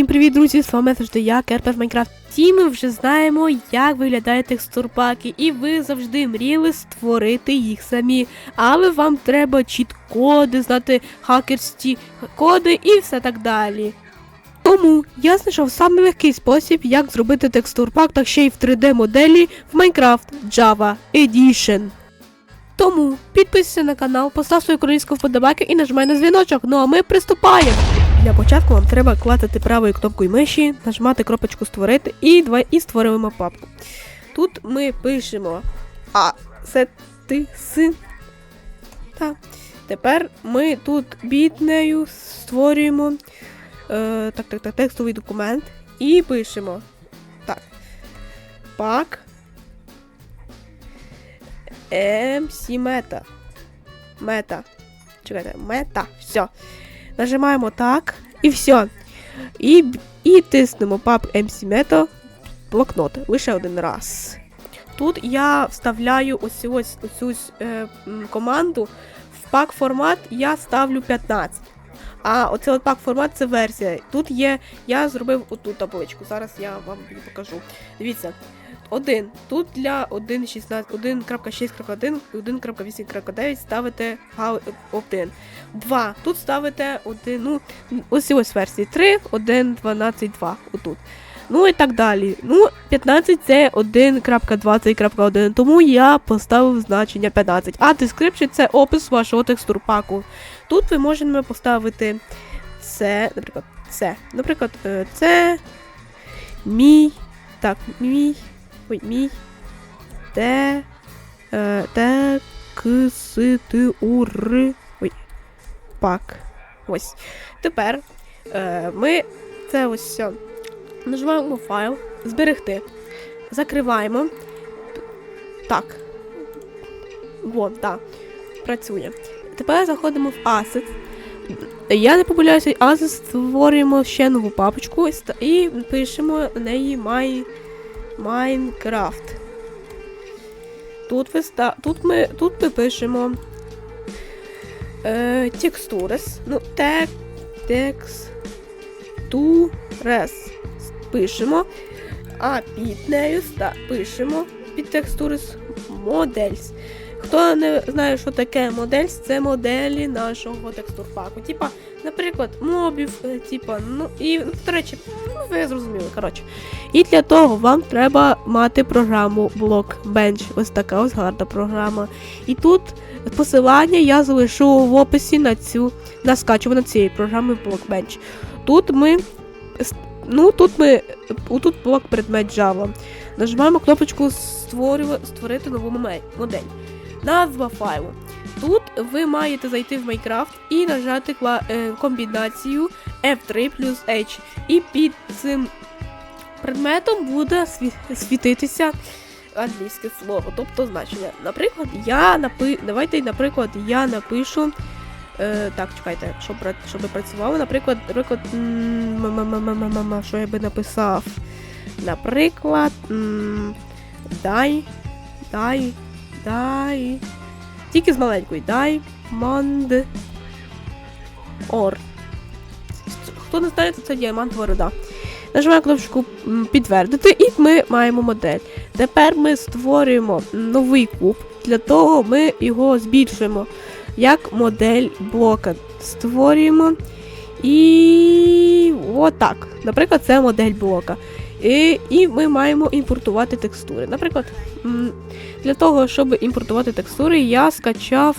Всім привіт, друзі! З вами завжди я, Керпер Майнкрафт. Всі ми вже знаємо, як виглядають текстурпаки, і ви завжди мріяли створити їх самі. Але вам треба чіт-коди, знати хакерські коди і все так далі. Тому я знайшов самий легкий спосіб, як зробити текстурпак, так ще й в 3D моделі в Minecraft Java Edition. Тому підписуйся на канал, постав свою королівську вподобайку і нажимай на дзвіночок. Ну а ми приступаємо. Для початку вам треба клацати правою кнопкою миші, нажимати кропочку створити і і створюємо папку. Тут ми пишемо А, С, Т, С. Так. Тепер ми тут бітнею створюємо е, так, так, так, текстовий документ і пишемо. Так. Пак. MC мета. Мета. Чекайте, мета. Все. Нажимаємо так і все. І, і тиснемо пап MC Meta блокнот лише один раз. Тут я вставляю ось ось оцю е, команду. В пак формат я ставлю 15. А оце от пак формат це версія. Тут є. Я зробив оту табличку. Зараз я вам її покажу. Дивіться. Один. Тут для 1.16, 1.6.1 і 1.8.9 ставите 1. 2. Тут ставите один, ну, ось ось версії 3, 1, 12, 2. Отут. Ну і так далі. Ну, 15 це 1.20.1, тому я поставив значення 15. А description це опис вашого текстурпаку. Тут ви можете поставити це, наприклад, це. Наприклад, е, це мій. Так, мій. Ой, мій. Те. Е, те. К, с, т, у, р. Ой. Пак. Ось. Тепер е, ми це ось все. Нажимаємо файл, зберегти. Закриваємо. Так. Вон, так. Працює. Тепер заходимо в Asset. Я не помиляюся, Asset створюємо ще нову папочку і пишемо на неї My Minecraft. Тут, ста... тут, ми, тут ми пишемо е, текстурес. Ну, тек, текстурес. Пишемо. А під нею ста... пишемо під текстурес модельс. Хто не знає, що таке модельс, це моделі нашого текстурпаку. Типа, наприклад, мобів, е, типа, ну і, до речі, ну, ви зрозуміли, коротше. І для того вам треба мати програму Blockbench. Ось така ось гарна програма. І тут посилання я залишу в описі на цю на скачування цієї програми Blockbench. Тут ми. Ну, тут ми. Тут блок предмет Java. Нажимаємо кнопочку «Створюва- створити нову модель. Назва файлу. Тут ви маєте зайти в Minecraft і нажати е, комбінацію F3 плюс H. І під цим предметом буде сві- світитися англійське слово, тобто значення. Наприклад, я напи... Давайте, наприклад, я напишу. Е, так, чекайте, щоб, щоб працювало. Наприклад, наприклад, що я би написав? Наприклад, дай, дай, дай. Тільки з маленької. Манд, ор. Хто не знає, то це діамантова руда. Нажимаємо кнопочку підтвердити, і ми маємо модель. Тепер ми створюємо новий куб. Для того ми його збільшуємо як модель блока. Створюємо. І отак. Наприклад, це модель блока. І, і ми маємо імпортувати текстури. Наприклад, для того, щоб імпортувати текстури, я скачав.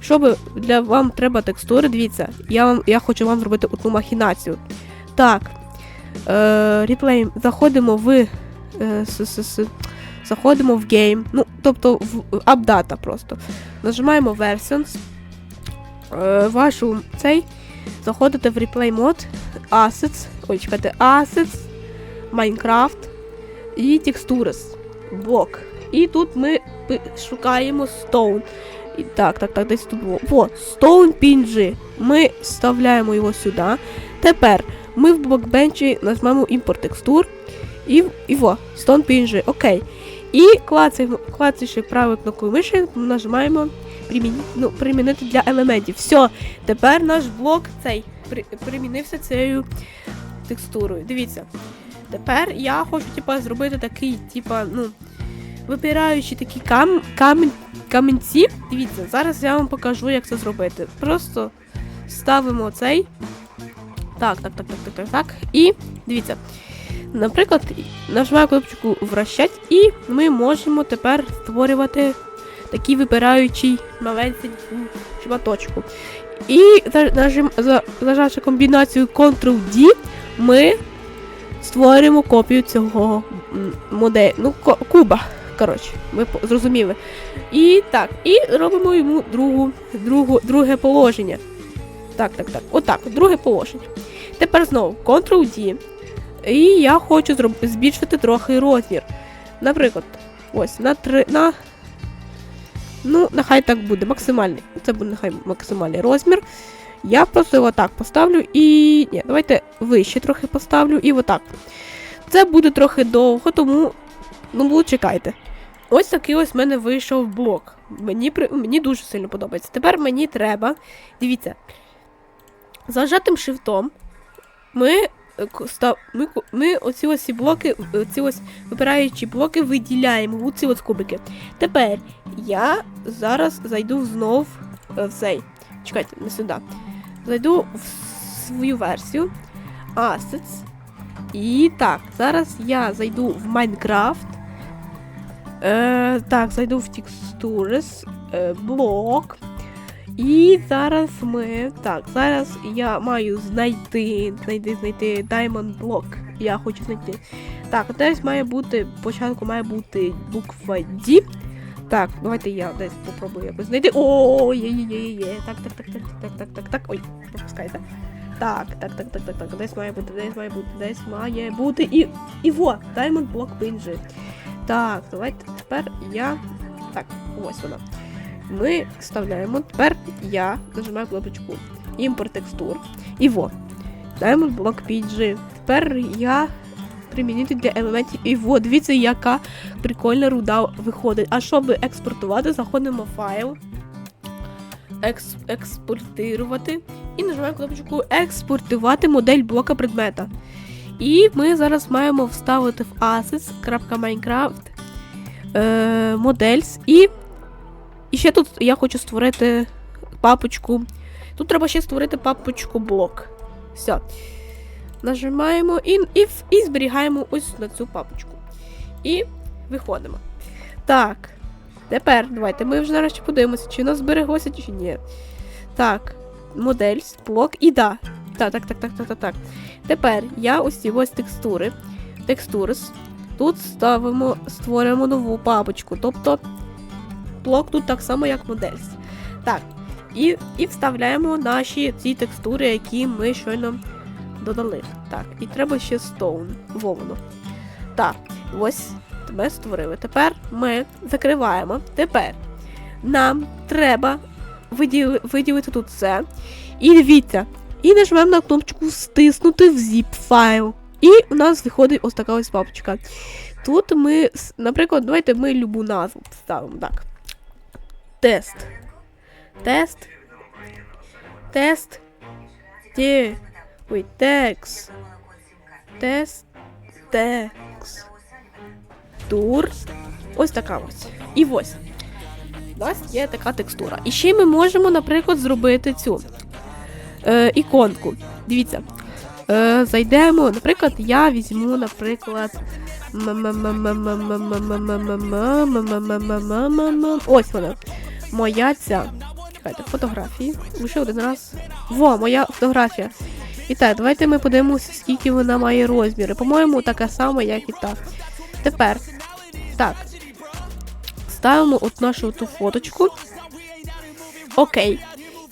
Щоб для вам треба текстури, дивіться, я вам я хочу вам зробити одну махінацію. Так. Е, реплей. Заходимо в. Е, с, с, заходимо в Game. Ну, тобто в апдата просто. Нажимаємо Versions. Е, вашу цей. Заходите в Replay Mode, Assets. Ой, чекайте, Assets, Minecraft і Textures. Блок. І тут ми шукаємо Stone. І так, так, так, десь тут було. Во, Stone PNG. Ми вставляємо його сюди. Тепер ми в блокбенчі нажмемо імпорт текстур. І, і во, Stone PNG. Окей. І клацаючи правою кнопкою миші, нажимаємо приміні, ну, примінити для елементів. Все, тепер наш блок цей при, примінився цією текстурою. Дивіться. Тепер я хочу, типа, зробити такий, типа, ну, випираючі такі кам... камінь... камінці. Дивіться, зараз я вам покажу, як це зробити. Просто ставимо цей. Так, так, так, так, так, так, так. І дивіться. Наприклад, нажимаю кнопочку вращать, і ми можемо тепер створювати такий випираючий маленький шматочку. І за- нажим, за, зажавши комбінацію Ctrl-D, ми створюємо копію цього модель, ну, куба. Коротше, ви зрозуміли. І так, і робимо йому другу, другу, друге положення. Так, так, так. Отак, друге положення. Тепер знову Ctrl-D. І я хочу зроб... збільшити трохи розмір. Наприклад, ось на 3. На... Ну, нехай так буде, максимальний. Це буде нехай максимальний розмір. Я просто його так поставлю і. Ні, давайте вище трохи поставлю і отак. Це буде трохи довго, тому. Ну, чекайте. Ось такий ось в мене вийшов блок. Мені, мені дуже сильно подобається. Тепер мені треба. Дивіться. Зажатим шифтом ми, е, ми, ми оці ось блоки, е, ці ось випираючі блоки виділяємо у ці ось кубики. Тепер я зараз зайду знов е, в цей. Чекайте, не сюди. Зайду в свою версію. Assets. І так, зараз я зайду в Майнкрафт. Е, так, зайду в Textures, е, блок. І зараз ми. Так, зараз я маю знайти. Знайти, знайти Diamond Block. Я хочу знайти. Так, десь має бути. Спочатку має бути буква D. Так, давайте я десь попробую якось знайти. О, є, є, є, є. Так, так, так, так, так, так, так, так. Ой, пропускайте. Так, так, так, так, так, так. Десь має бути, десь має бути, десь має бути. І. І во! Diamond Block Binge. Так, давайте тепер я. Так, ось вона. Ми вставляємо. Тепер я нажимаю кнопочку імпорт текстур. І во. Diamond Block PG. Тепер я примінити для елементів. І во, дивіться, яка прикольна руда виходить. А щоб експортувати, заходимо в файл. Екс, експортувати. І нажимаємо кнопочку експортувати модель блока предмета. І ми зараз маємо вставити в assets.minecraft е, models і і ще тут я хочу створити папочку. Тут треба ще створити папочку блок. Все. Нажимаємо і, і, і зберігаємо ось на цю папочку. І виходимо. Так. Тепер давайте ми вже нарешті подивимося, чи нас збереглося, чи ні. Так, модель, блок і да. Так, так, так, так, так, так, так. Тепер я ось ці ось текстури. Текстурс. Тут ставимо, створюємо нову папочку. Тобто блок тут так само, як модель. Так. І, і вставляємо наші ці текстури, які ми щойно додали. Так, і треба ще stone. Вовно. Так, ось ми створили. Тепер ми закриваємо. Тепер нам треба виділи, виділити тут це. І дивіться. І нажмемо на кнопочку стиснути в zip файл. І у нас виходить ось така ось папочка. Тут ми, наприклад, давайте ми любу назву поставимо. Так. Тест. Тест. Тест. Те. Ой, текс. Тест. Текс. Тур. Ось така ось. І ось. У нас є така текстура. І ще ми можемо, наприклад, зробити цю е, іконку. Дивіться. Е, зайдемо. Наприклад, я візьму, наприклад. Ось вона. Моя ця. Чекайте, фотографії. Лише один раз. Во, моя фотографія. І так, давайте ми подивимося, скільки вона має розміри. По-моєму, така сама, як і та. Тепер. Так. Ставимо от нашу ту фоточку. Окей.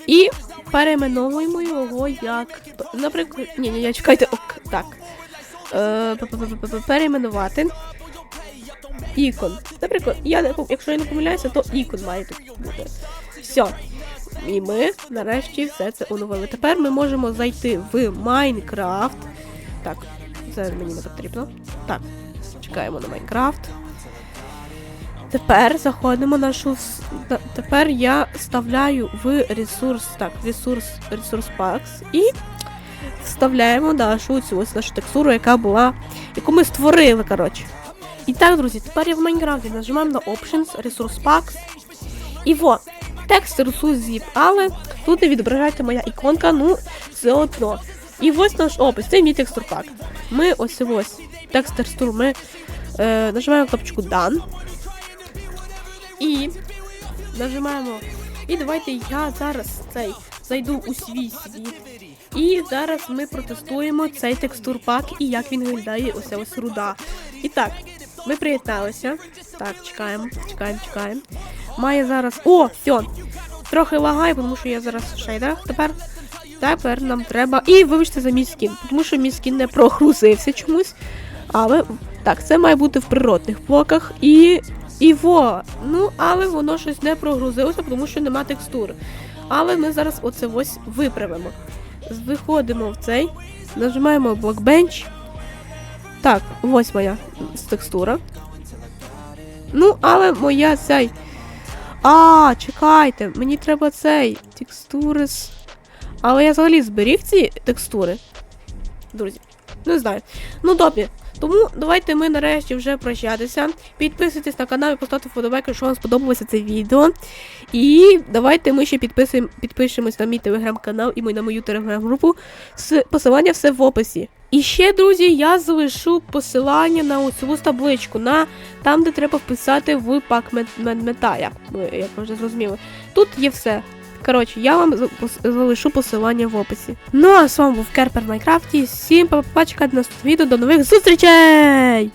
І перейменовуємо його як. Наприклад. Ні, ні, ні, чекайте, ок, так. Е, Перейменувати. Ікон. Наприклад, я якщо я не помиляюся, то ікон має тут бути. Все. І ми нарешті все це оновили. Тепер ми можемо зайти в Майнкрафт. Так, це мені не потрібно. Так, чекаємо на Майнкрафт. Тепер заходимо нашу. Тепер я вставляю в ресурс. Так, ресурс, ресурс Packs. І вставляємо нашу цю ось нашу текстуру, яка була, яку ми створили, коротше. І так, друзі, тепер я в Майнкрафті нажимаємо на Options, Resource Packs. І во, текст рисую zip, але тут не відображається моя іконка, ну все одно. І ось наш опис, це мій текстур пак. Ми ось ось текст текстур ми е, нажимаємо кнопочку Done. І нажимаємо. І давайте я зараз цей зайду у свій світ. І зараз ми протестуємо цей текстур пак і як він виглядає ось ось руда. І так, ми приєдналися. Так, чекаємо, чекаємо, чекаємо. Має зараз. О, все! Трохи лагає, тому що я зараз в шейдерах тепер. Тепер нам треба. І вибачте за мій скін, тому що мій скін не прогрузився чомусь. Але так, це має бути в природних блоках. І. І во. Ну, але воно щось не прогрузилося, тому що нема текстур. Але ми зараз оце ось виправимо. Виходимо в цей, нажимаємо Blockbench. Так, ось моя текстура. Ну, але моя цей. А, чекайте, мені треба цей. Текстури. Але я взагалі зберіг ці текстури. Друзі, не знаю. Ну, добре. Тому давайте ми нарешті вже прощатися. Підписуйтесь на канал і поставте вподобайку, якщо вам сподобалося це відео. І давайте ми ще підпишемось на мій телеграм-канал і на мою телеграм-групу. Посилання все в описі. І ще, друзі, я залишу посилання на оцю табличку, на там, де треба вписати в пак як, ви- як ви вже зрозуміли. Тут є все. Коротше, я вам залишу посилання в описі. Ну а з вами був Керпер в Майнкрафті. Всім па-па, чекайте на відео. До нових зустрічей!